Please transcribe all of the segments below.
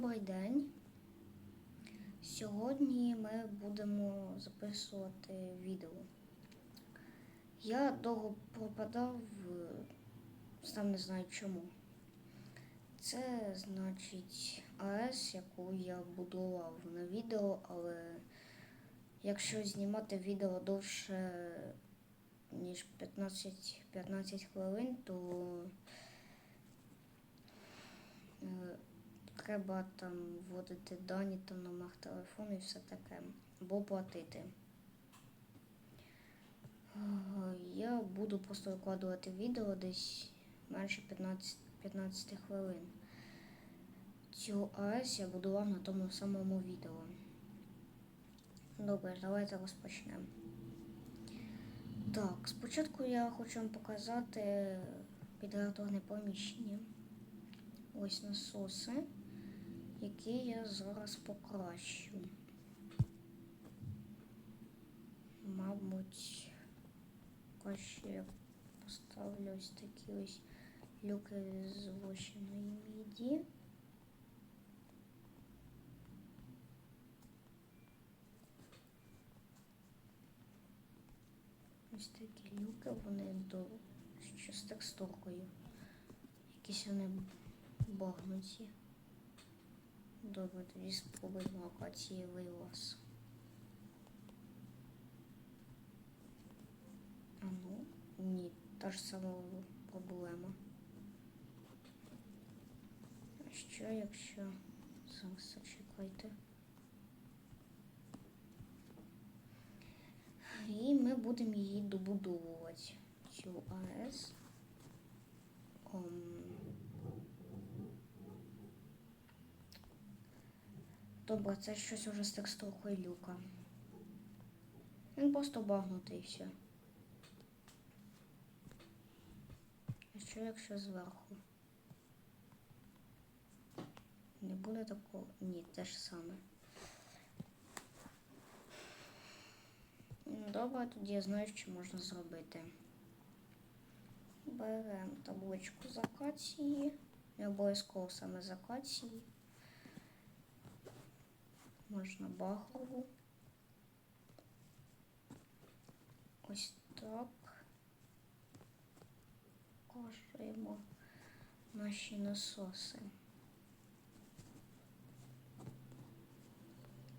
Добрий день. Сьогодні ми будемо записувати відео. Я довго пропадав, е, сам не знаю чому. Це значить АЕС, яку я будував на відео, але якщо знімати відео довше ніж 15, 15 хвилин, то е, треба там вводити дані там номер телефону і все таке, або платити. Я буду просто викладувати відео десь менше 15, 15 хвилин. Цю АЕС я будував на тому самому відео. Добре, давайте розпочнемо. Так, спочатку я хочу вам показати підготовлене поміщення. Ось насоси, які я зараз покращу. Мабуть, краще я поставлю ось такі ось люки з злочиної міді. Ось такі люки, вони до що з текстуркою. Якісь вони багнуті. Добре, тоді спробуємо акацієвий лаз. А ну, ні, та ж сама проблема. А що, якщо зараз зачекайте? І ми будемо її добудовувати, цю АЕС. Ом, Добре, це щось уже з текстуркою люка. Він просто багнутий і все. А що якщо зверху? Не буде такого? Ні, те ж саме. Ну, Добре, тоді я знаю, що можна зробити. Беремо табличку з акації. Не обов'язково саме з акації. Можна багрову. Ось так. Покажемо наші насоси.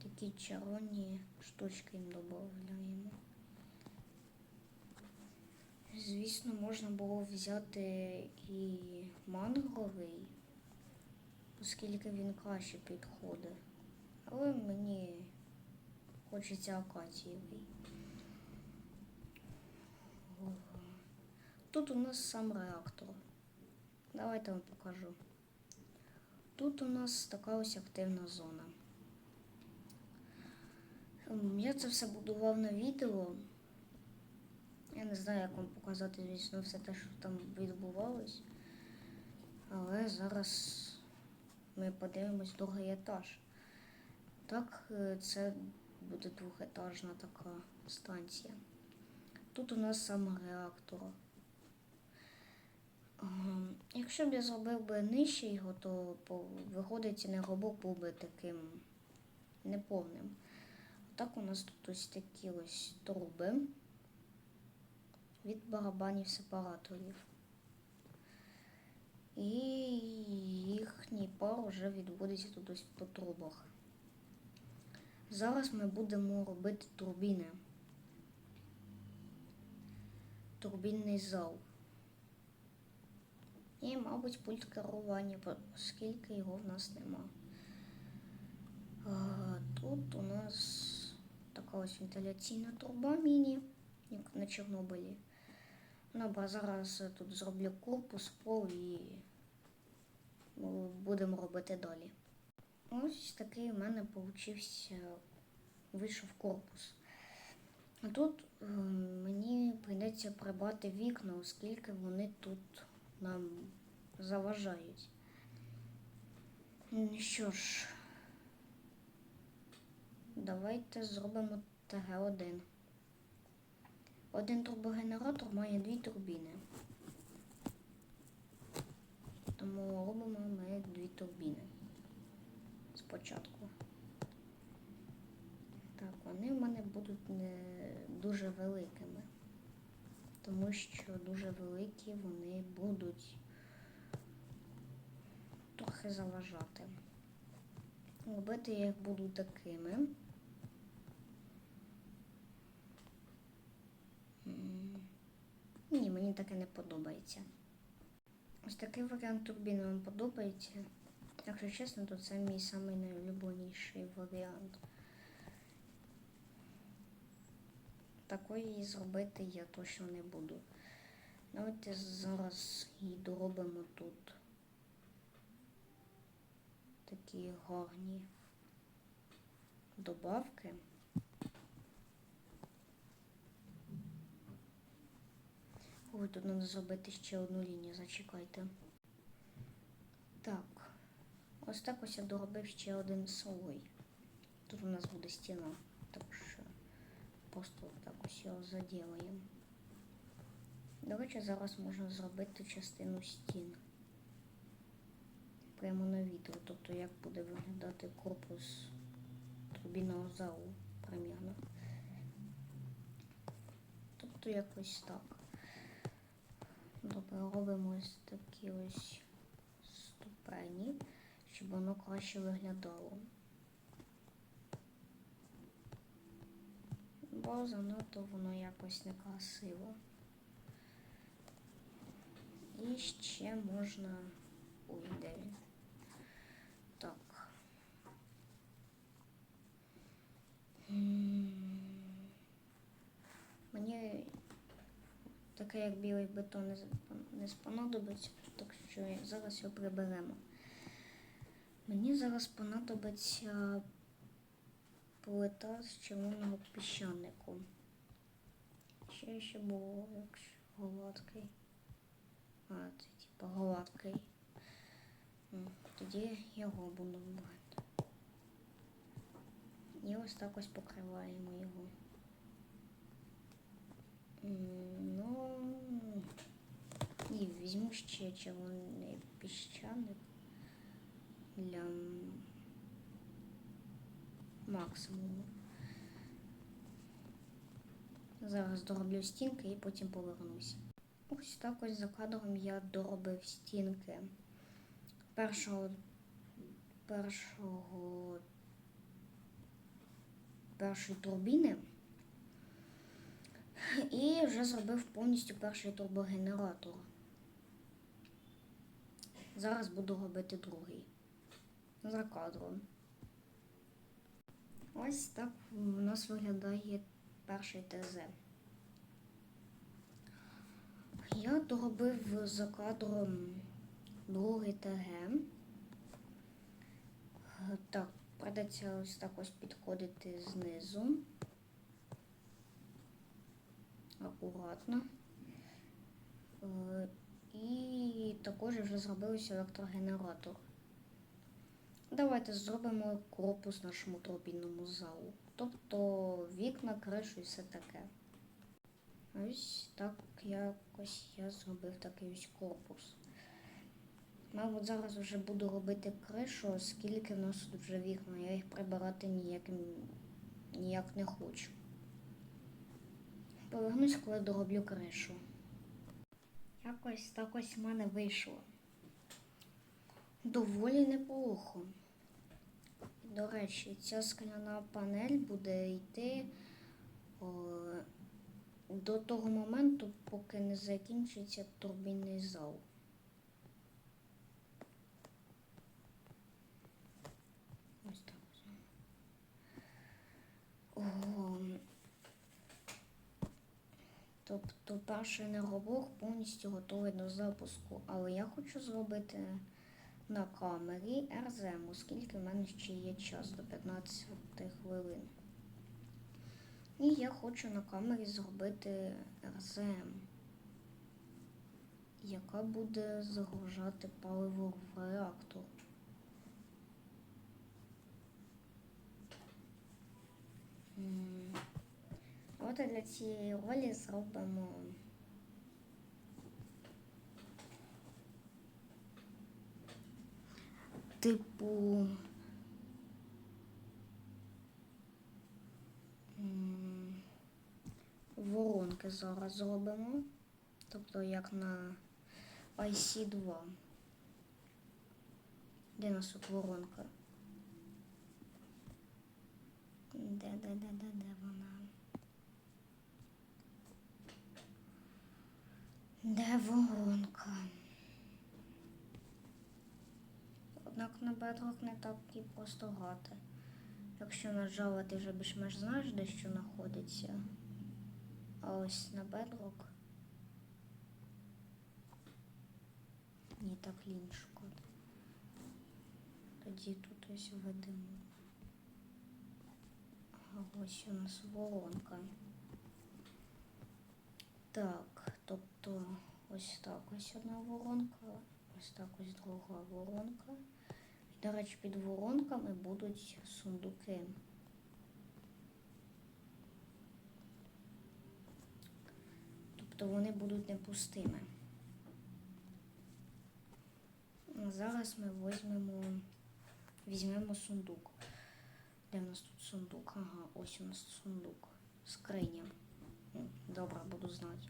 Такі червоні штучки їм додаємо. Звісно, можна було взяти і мангровий, оскільки він краще підходить. Але мені хочеться акацієвий. Тут у нас сам реактор. Давайте вам покажу. Тут у нас така ось активна зона. Ем, Я це все будував на відео. Я не знаю, як вам показати, звісно, все те, що там відбувалось. Але зараз ми подивимось другий етаж. Так, е, це буде двохетажна така станція. Тут у нас саме реактор. Ем, Якщо б я зробив би нижче його, то виходить енергоблок був би таким неповним. Так у нас тут ось такі ось труби від барабанів сепараторів. І їхній пар вже відводиться тут ось по трубах. Зараз ми будемо робити турбіни. Турбінний зал. І, мабуть, пульт керування, оскільки його в нас нема. А, Тут у нас така ось вентиляційна труба міні, як на Чорнобилі. Бо зараз тут зроблю корпус, пол і ну, будемо робити далі. Ось такий у мене получився, вийшов корпус. А тут е, мені прийдеться прибрати вікна, оскільки вони тут нам заважають. Ну Що ж, давайте зробимо ТГ-1. Один турбогенератор має дві турбіни. Тому робимо ми дві турбіни. спочатку. Вони в мене будуть не дуже великими. Тому що дуже великі вони будуть трохи заважати. Робити я їх буду такими. Ні, мені таке не подобається. Ось такий варіант турбіни вам подобається. Якщо чесно, то це мій найулюбленіший варіант. Такої зробити я точно не буду. Давайте зараз і доробимо тут такі гарні добавки. Ой, тут треба зробити ще одну лінію, зачекайте. Так, ось так ось я доробив ще один слой. Тут у нас буде стіна, так що просто так ось його заділаємо. До речі, зараз можна зробити частину стін. Прямо на відео, тобто як буде виглядати корпус турбінного залу примірно. Тобто якось так. Добре, робимо ось такі ось ступені, щоб воно краще виглядало. Бо занадто воно якось некрасиво. І ще можна Ой, де? Так. Мені таке як білий бетон не, спонадобиться, так що зараз його приберемо. Мені зараз понадобиться плита з червоного піщанику. Ще ще було якщо гладкий. А, це типа гладкий. Тоді його буду брати. І ось так ось покриваємо його. Ну і візьму ще червоний піщаник для максимуму. Зараз дороблю стінки і потім повернуся. Ось так ось за кадром я доробив стінки першого першого першої турбіни і вже зробив повністю перший турбогенератор. Зараз буду робити другий за кадром. Ось так у нас виглядає перший ТЗ. Я доробив за кадром другий ТГ. Так, придеться ось так ось підходити знизу. Акуратно. Е, І також вже зробився електрогенератор. Давайте зробимо корпус нашому турбінному залу. Тобто вікна, кришу і все таке. Ось так якось я зробив такий ось корпус. Мабуть, зараз вже буду робити кришу, оскільки в нас тут вже вікна, я їх прибирати ніяким, ніяк не хочу. Повернусь, коли дороблю кришу. Якось так ось в мене вийшло. Доволі неплохо. До речі, ця скляна панель буде йти о, до того моменту, поки не закінчиться турбінний зал. Ось так. О, Тобто перший енергоблок повністю готовий до запуску, але я хочу зробити на камері РЗМ, оскільки в мене ще є час до 15 хвилин. І я хочу на камері зробити РЗМ, яка буде загружати паливо в реактор. От для цієї ролі зробимо типу. Воронки зараз зробимо. Тобто як на IC2. Де нас тут воронка? Де-де-де-де-де вона? Де воронка? Однак на бедрок не так і просто грати. Якщо на Java ти вже більш-менш знаєш, де що знаходиться. А ось на бедрок. Ні, так лінчко. Тоді тут ось введемо. А ось у нас воронка. Так, тобто ось так ось одна воронка, ось так ось друга воронка. До речі, під воронками будуть сундуки. Тобто вони будуть не пустими. А Зараз ми візьмемо, візьмемо сундук. Де в нас тут сундук? Ага, ось у нас сундук. Скриня. Добре, буду знати.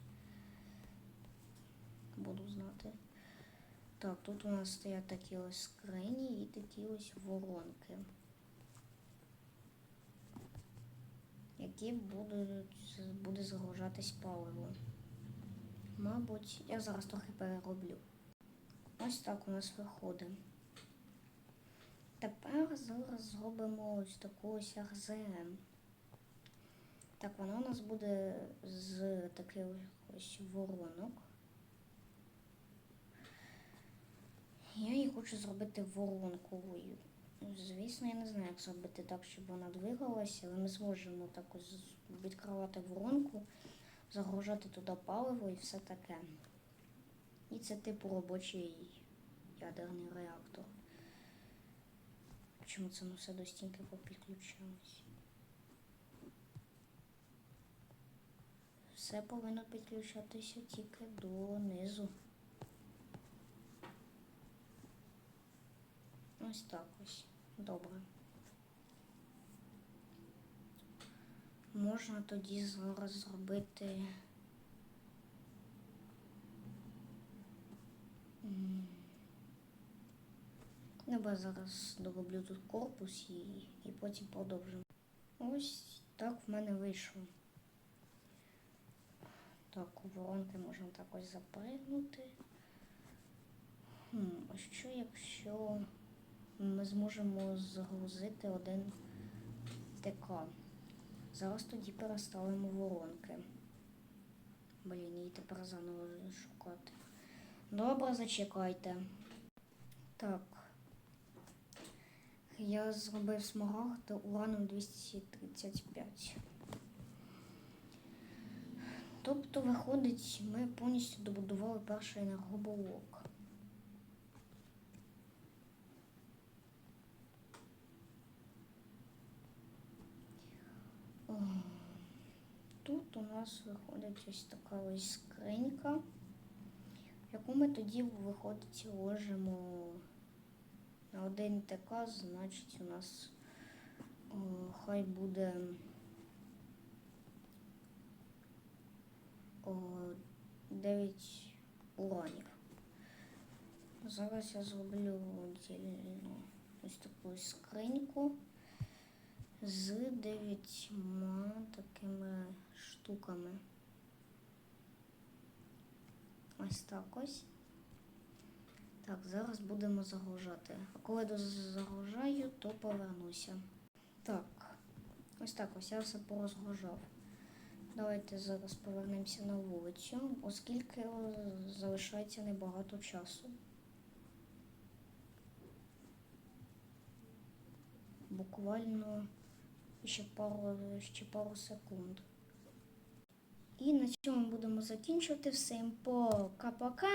Буду знати. Так, тут у нас стоять такі ось скрині і такі ось воронки. Які будуть, буде загружатись паливо. Мабуть, я зараз трохи перероблю. Ось так у нас виходить. Тепер зараз зробимо ось таку ось RZM. Так, вона у нас буде з таких ось воронок. Я хочу зробити воронковою. Звісно, я не знаю, як зробити так, щоб вона двигалася, але ми зможемо так відкривати воронку, загружати туди паливо і все таке. І це типу робочий ядерний реактор. Чому це ну все до стінки попідключалось? Все повинно підключатися тільки донизу. Ось так ось. Добре. Можна тоді зараз зробити. Я зараз дороблю тут корпус і, і потім продовжимо. Ось так в мене вийшло. Так, у воронки можна так ось запригнути. Хм, а що якщо ми зможемо загрузити один ТК? Зараз тоді переставимо воронки. Блін, її тепер заново шукати. Добре, зачекайте. Так. Я зробив смарагд ураном 235. Тобто, виходить, ми повністю добудували перший енергоблок. О, Тут у нас виходить ось така ось скринька, яку ми тоді виходить ложимо на один ТК, значить у нас о, хай буде о, 9 уранів. Зараз я зроблю віддільно ось таку скриньку з дев'ятьма такими штуками. Ось так ось. Так, зараз будемо загружати. А коли загружаю, то повернуся. Так, ось так ось я все порозгружав. Давайте зараз повернемося на вулицю, оскільки е, залишається небагато часу. Буквально ще пару, ще пару секунд. І на цьому будемо закінчувати. Всім пока-пока!